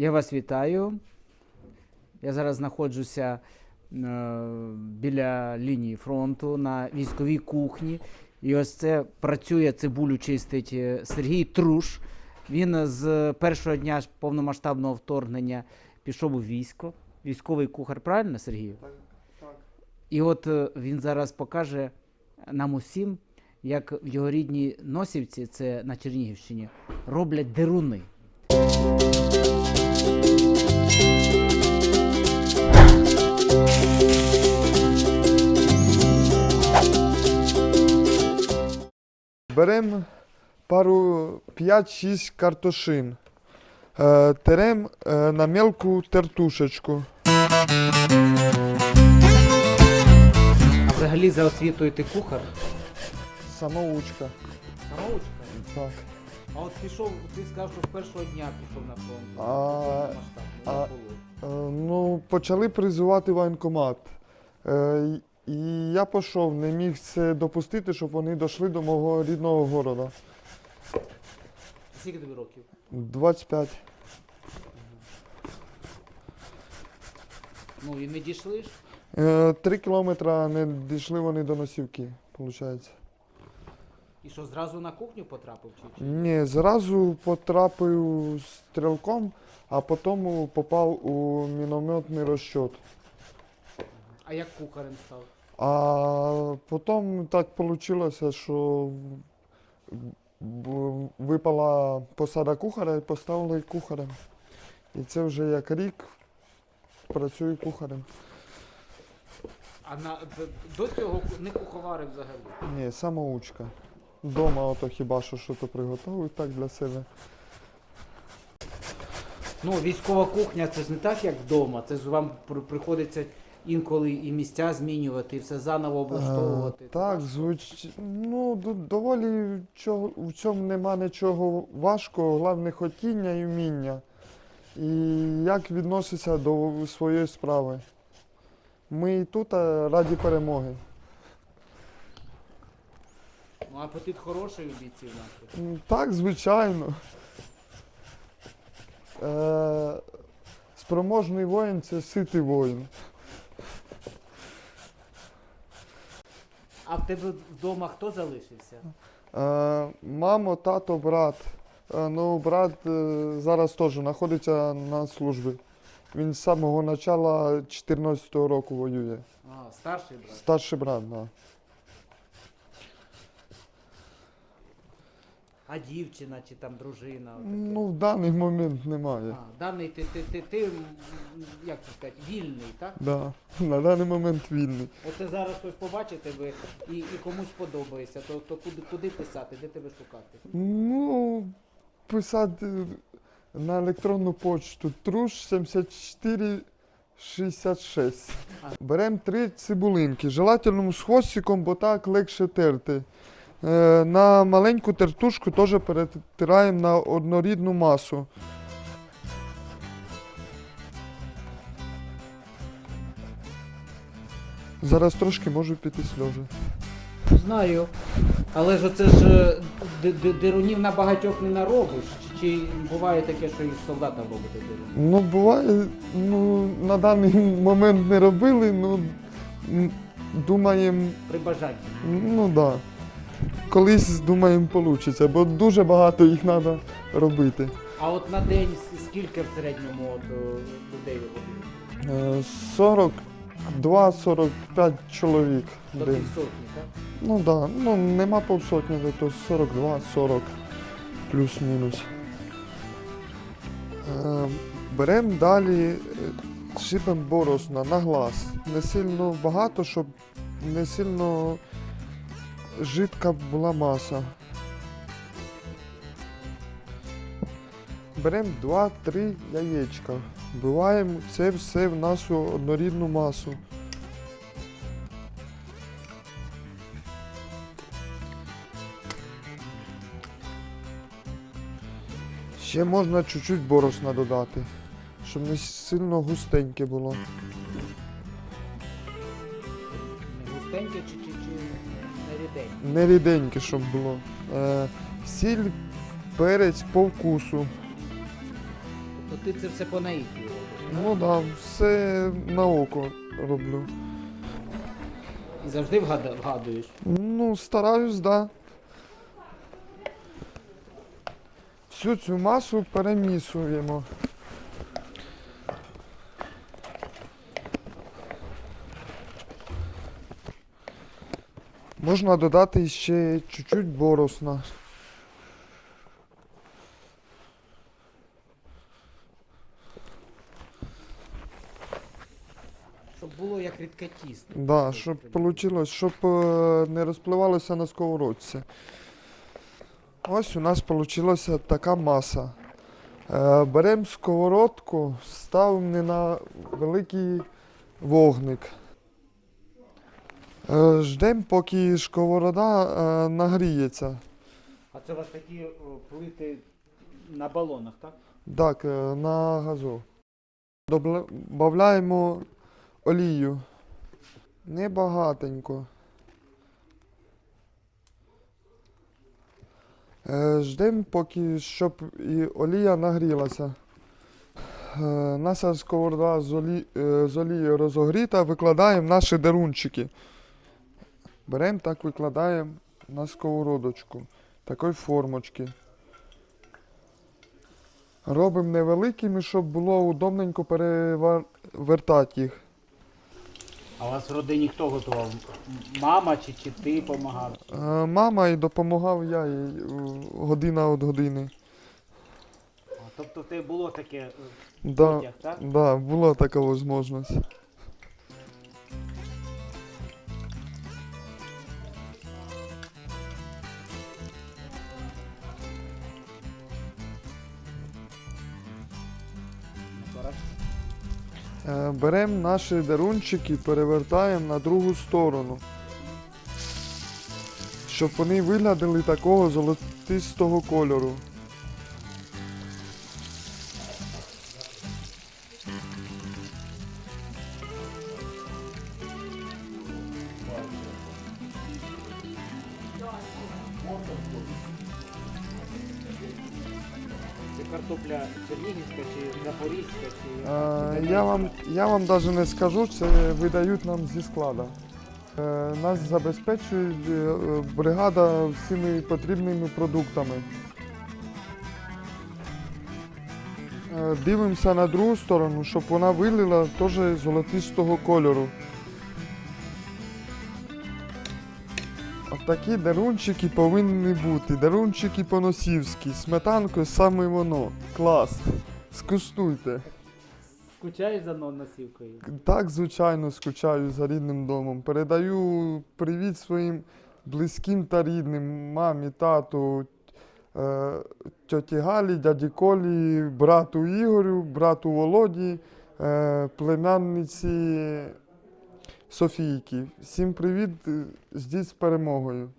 Я вас вітаю. Я зараз знаходжуся е, біля лінії фронту на військовій кухні. І ось це працює цибулю чистить е, Сергій Труш. Він з першого дня повномасштабного вторгнення пішов у військо. Військовий кухар, правильно, Сергію? Так, так. І от е, він зараз покаже нам усім, як в його рідній Носівці, це на Чернігівщині, роблять деруни. Беремо пару 5-6 картошин. Е, терем е, на мелку тертушечку. А взагалі за освітою ти кухар? Самоучка. Самоучка. Так. А от пішов, ти сказав, що з першого дня пішов на фронт. А. Як а, було? Е, ну, почали призивати воєнкомат. Е, і я пішов, не міг це допустити, щоб вони дійшли до мого рідного города. Скільки тобі років? 25. Ну і не дійшли ж. Е, Три кілометри не дійшли вони до носівки, виходить. І що, зразу на кухню потрапив чи? чи? Ні, зразу потрапив стрілком, а потім попав у мінометний розчот. А як кухарем став? А потім так вийшло, що випала посада кухаря і поставили кухарем. І це вже як рік працюю кухарем. А на до цього не куховарив взагалі. Ні, самоучка. Дома ото хіба що щось приготую так для себе. Ну, військова кухня це ж не так, як вдома. Це ж вам при- приходиться інколи і місця змінювати, і все заново облаштовувати. Е, Так, звуч... ну, д- доволі чого... в цьому нема нічого важкого, головне хотіння і вміння. І як відноситься до своєї справи. Ми і тут раді перемоги. Ну, апетит хороший у бійців наших. Так, звичайно. Е... Спроможний воїн це ситий воїн. А в тебе вдома хто залишився? Е, мамо, тато, брат. Е, ну, брат е, зараз теж знаходиться на службі. Він з самого початку 14-го року воює. А, старший брат. Старший брат, да. А дівчина чи там дружина? отаке? Ну, в даний момент немає. А, даний ти, ти, ти, ти, як це сказати, вільний, так? Да. На даний момент вільний. Оце зараз хтось побачить тебе і, і комусь подобається, то, то куди, куди писати, де тебе шукати? Ну, писати на електронну почту труш 74 66. А. Беремо три цибулинки, желательно з хвостиком, бо так легше терти. Е, на маленьку тертушку теж перетираємо на однорідну масу. Зараз трошки можу піти сльози. Знаю. Але ж оце ж е, дирунів на багатьох не наробиш. Чи буває таке, що і солдата робите дирунів? Ну, буває, ну, на даний момент не робили, ну думаємо, При бажанні. ну так. Да. Колись думаємо, вийде, бо дуже багато їх треба робити. А от на день скільки в середньому от, е, людей робить? Е, 42-45 чоловік. До день. півсотні, так? Ну так, да. ну нема півсотні, то 42-40 плюс-мінус. Е, Беремо далі, шибемо борошна на глаз. Не сильно багато, щоб не сильно жидка була маса. Беремо 2-3 яєчка. Вбиваємо це все в нашу однорідну масу. Ще можна чуть-чуть борошна додати, щоб не сильно густеньке було. Густеньке чи, чи, чи ріденьке? Не ріденьке, щоб було. Е, сіль, перець по вкусу. Тобто ти це все по наїхні робиш. Ну так, да, все на око роблю. І завжди вгада- вгадуєш. Ну, стараюсь, да. Всю цю масу перемісуємо. Можна додати ще чуть-чуть боросна. Щоб було як рідкотісно. Да, щоб вийшло, щоб е, не розпливалося на сковородці. Ось у нас вийшла така маса. Е, Беремо сковородку, ставимо не на великий вогник. Е, Ждемо, поки сковорода е, нагріється. А це у вас такі о, плити на балонах, так? Так, е, на газу. Додаємо олію. Небагатенько. Е, Ждемо, поки щоб і олія нагрілася. Е, Наша сковорода з, олі... е, з олією розогріта, викладаємо наші дерунчики. Беремо так, викладаємо на сковородочку. Такої формочки. Робимо невеликими, щоб було удобненько перевертати їх. А у вас в родині хто готував? Мама чи, чи ти допомагав? Е, Мама і допомагав я їй е, година від години. Тобто в тебе було таке е, Да, потяг, так? да, була така можливість. Е, Беремо наші дарунчики, перевертаємо на другу сторону. Щоб вони виглядали такого золотистого кольору. Картопля чернігівська чи запорізька, чи. Е, Я вам, я вам навіть не скажу, це видають нам зі складу. Е, Нас забезпечує е, бригада всіми потрібними продуктами. Дивимося на другу сторону, щоб вона вилила теж золотистого кольору. Такі дарунчики повинні бути. Дарунчики поносівські, сметанкою саме воно. Клас. Скуштуйте. Скучаєш за носівкою? Так, звичайно, скучаю за рідним домом. Передаю привіт своїм близьким та рідним, мамі, тату, е, тьоті Галі, дяді Колі, брату Ігорю, брату Володі, е, племянниці Софійки. Всім привіт, е, ждіть з перемогою.